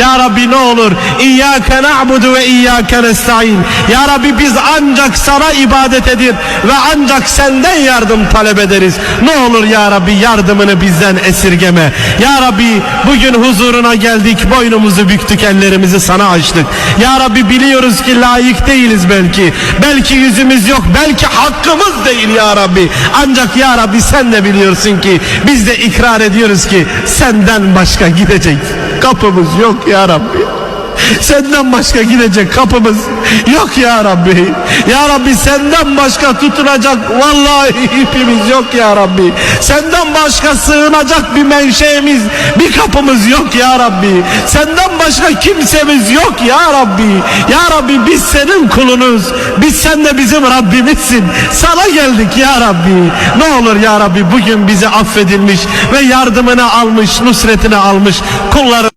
Ya Rabbi ne olur İyyâke na'budu ve İyyâke nesta'in. Ya Rabbi biz ancak sana ibadet edir ve ancak senden yardım talep ederiz. Ne olur Ya Rabbi yardımını bizden esirgeme. Ya Rabbi bugün huzuruna geldik boynumuzu büktük ellerimizi sana açtık. Ya Rabbi biliyoruz ki layık değiliz belki. Belki yüzümüz yok belki hakkımız değil Ya Rabbi. Ancak Ya Rabbi sen de biliyorsun ki biz de ikrar ediyoruz ki senden başka gidecek kapımız yok Ya Rabbi. Senden başka gidecek kapımız yok ya Rabbi. Ya Rabbi senden başka tutunacak vallahi ipimiz yok ya Rabbi. Senden başka sığınacak bir menşeimiz, bir kapımız yok ya Rabbi. Senden başka kimsemiz yok ya Rabbi. Ya Rabbi biz senin kulunuz. Biz sen de bizim Rabbimizsin. Sana geldik ya Rabbi. Ne olur ya Rabbi bugün bizi affedilmiş ve yardımını almış, nusretini almış kulları